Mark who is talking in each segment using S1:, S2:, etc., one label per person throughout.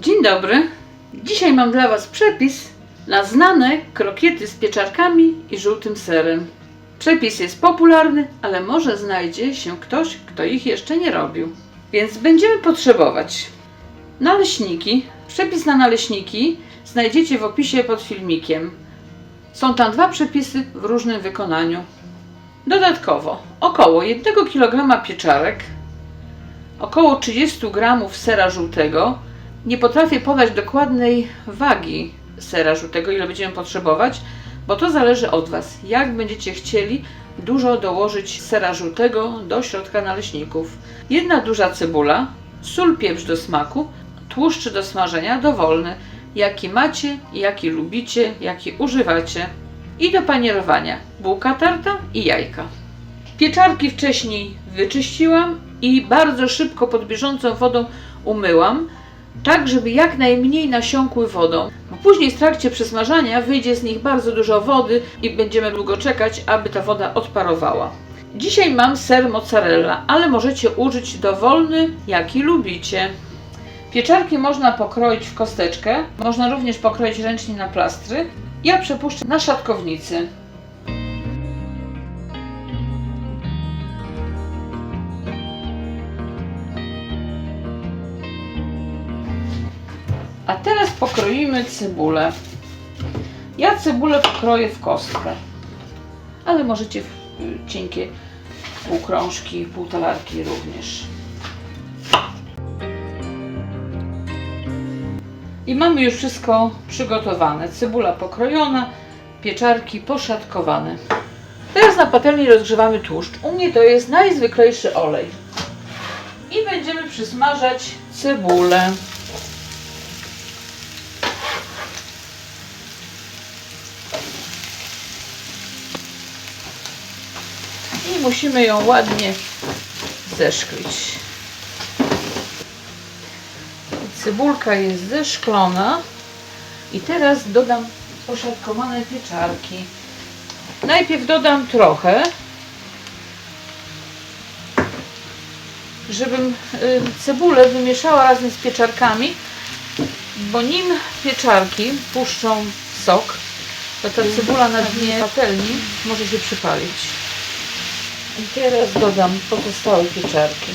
S1: Dzień dobry. Dzisiaj mam dla Was przepis na znane krokiety z pieczarkami i żółtym serem. Przepis jest popularny, ale może znajdzie się ktoś, kto ich jeszcze nie robił. Więc będziemy potrzebować naleśniki. Przepis na naleśniki znajdziecie w opisie pod filmikiem. Są tam dwa przepisy w różnym wykonaniu. Dodatkowo około 1 kg pieczarek, około 30 g sera żółtego. Nie potrafię podać dokładnej wagi sera żółtego, ile będziemy potrzebować, bo to zależy od Was. Jak będziecie chcieli dużo dołożyć sera żółtego do środka naleśników. Jedna duża cebula, sól, pieprz do smaku, tłuszcz do smażenia dowolny, jaki macie, jaki lubicie, jaki używacie. I do panierowania bułka tarta i jajka. Pieczarki wcześniej wyczyściłam i bardzo szybko pod bieżącą wodą umyłam, tak żeby jak najmniej nasiąkły wodą. Później w trakcie przesmażania wyjdzie z nich bardzo dużo wody i będziemy długo czekać, aby ta woda odparowała. Dzisiaj mam ser mozzarella, ale możecie użyć dowolny, jaki lubicie. Pieczarki można pokroić w kosteczkę, można również pokroić ręcznie na plastry. Ja przepuszczę na szatkownicy. A teraz pokroimy cebulę. Ja cebulę pokroję w kostkę, ale możecie w y, cienkie półkrążki, półtalarki również. I mamy już wszystko przygotowane. Cebula pokrojona, pieczarki poszatkowane. Teraz na patelni rozgrzewamy tłuszcz. U mnie to jest najzwyklejszy olej. I będziemy przysmażać cebulę. I musimy ją ładnie zeszklić. Cebulka jest zeszklona i teraz dodam poszatkowane pieczarki. Najpierw dodam trochę, żebym cebulę wymieszała razem z pieczarkami, bo nim pieczarki puszczą sok, to ta cebula na dnie patelni może się przypalić. I teraz dodam pozostałe pieczarki.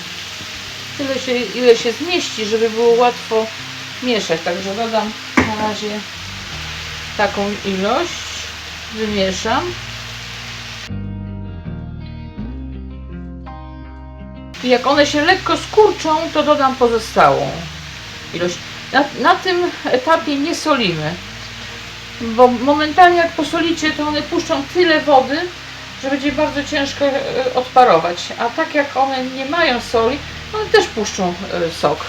S1: Tyle się, ile się zmieści, żeby było łatwo mieszać. Także dodam na razie taką ilość. Wymieszam. I jak one się lekko skurczą, to dodam pozostałą ilość. Na, na tym etapie nie solimy, bo momentalnie jak posolicie, to one puszczą tyle wody, że będzie bardzo ciężko e, odparować. A tak jak one nie mają soli, one też puszczą e, sok,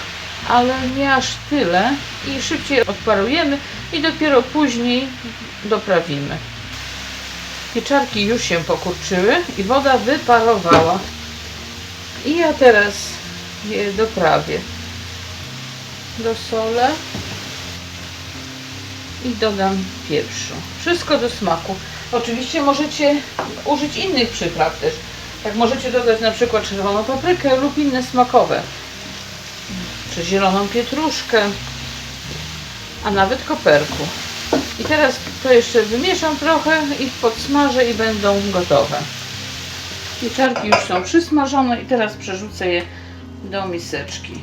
S1: ale nie aż tyle i szybciej odparujemy i dopiero później doprawimy. Pieczarki już się pokurczyły i woda wyparowała. I ja teraz je doprawię. Dosolę i dodam pieprzu. Wszystko do smaku. Oczywiście możecie użyć innych przypraw też. Tak możecie dodać na przykład czerwoną paprykę lub inne smakowe. Czy zieloną pietruszkę, a nawet koperku. I teraz to jeszcze wymieszam trochę i podsmażę i będą gotowe. Pieczarki już są przysmażone i teraz przerzucę je do miseczki.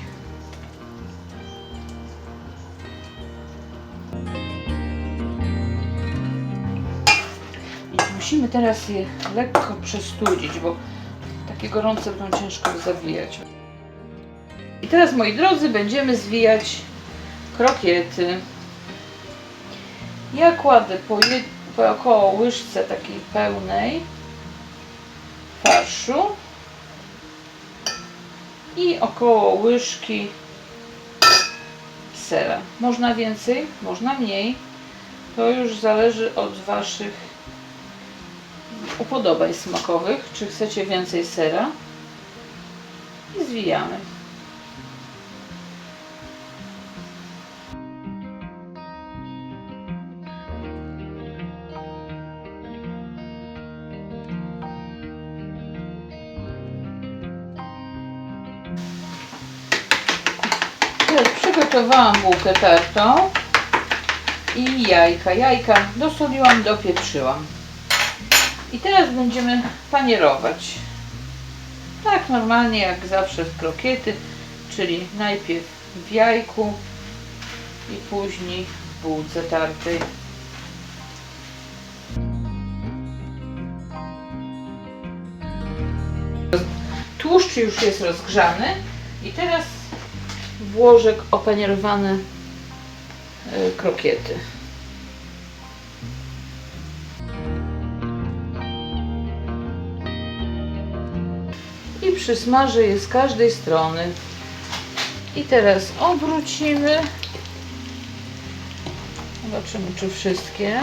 S1: Musimy teraz je lekko przestudzić, bo takie gorące będą ciężko zawijać. I teraz, moi drodzy, będziemy zwijać krokiety. Ja kładę po, po około łyżce takiej pełnej farszu i około łyżki sera. Można więcej, można mniej. To już zależy od Waszych upodobań smakowych. Czy chcecie więcej sera? I zwijamy. Przygotowałam bułkę tartą i jajka. Jajka dosoliłam, dopieprzyłam. I teraz będziemy panierować. Tak normalnie jak zawsze w krokiety, czyli najpierw w jajku i później w bułce tartej. Tłuszcz już jest rozgrzany i teraz włożę opanierowane krokiety. I przysmażę je z każdej strony. I teraz obrócimy. Zobaczymy, czy wszystkie.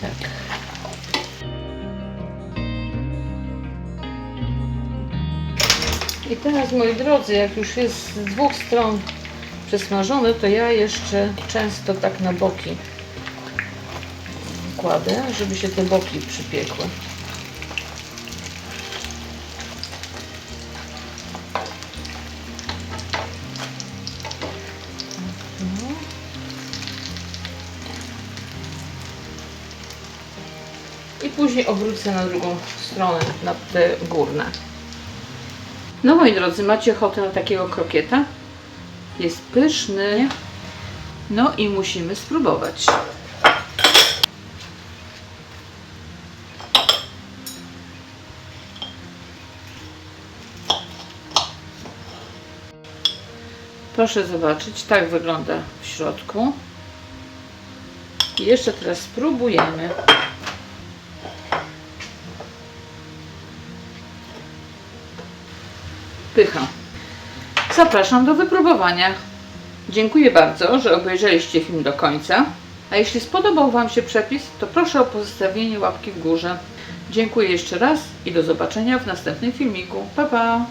S1: Tak. I teraz, moi drodzy, jak już jest z dwóch stron przesmażone, to ja jeszcze często tak na boki kładę, żeby się te boki przypiekły. I później obrócę na drugą stronę, na te górne. No moi drodzy, macie ochotę na takiego krokieta? Jest pyszny. No i musimy spróbować. Proszę zobaczyć, tak wygląda w środku. I jeszcze teraz spróbujemy. Pycha. Zapraszam do wypróbowania. Dziękuję bardzo, że obejrzeliście film do końca. A jeśli spodobał Wam się przepis, to proszę o pozostawienie łapki w górze. Dziękuję jeszcze raz i do zobaczenia w następnym filmiku. Pa, pa!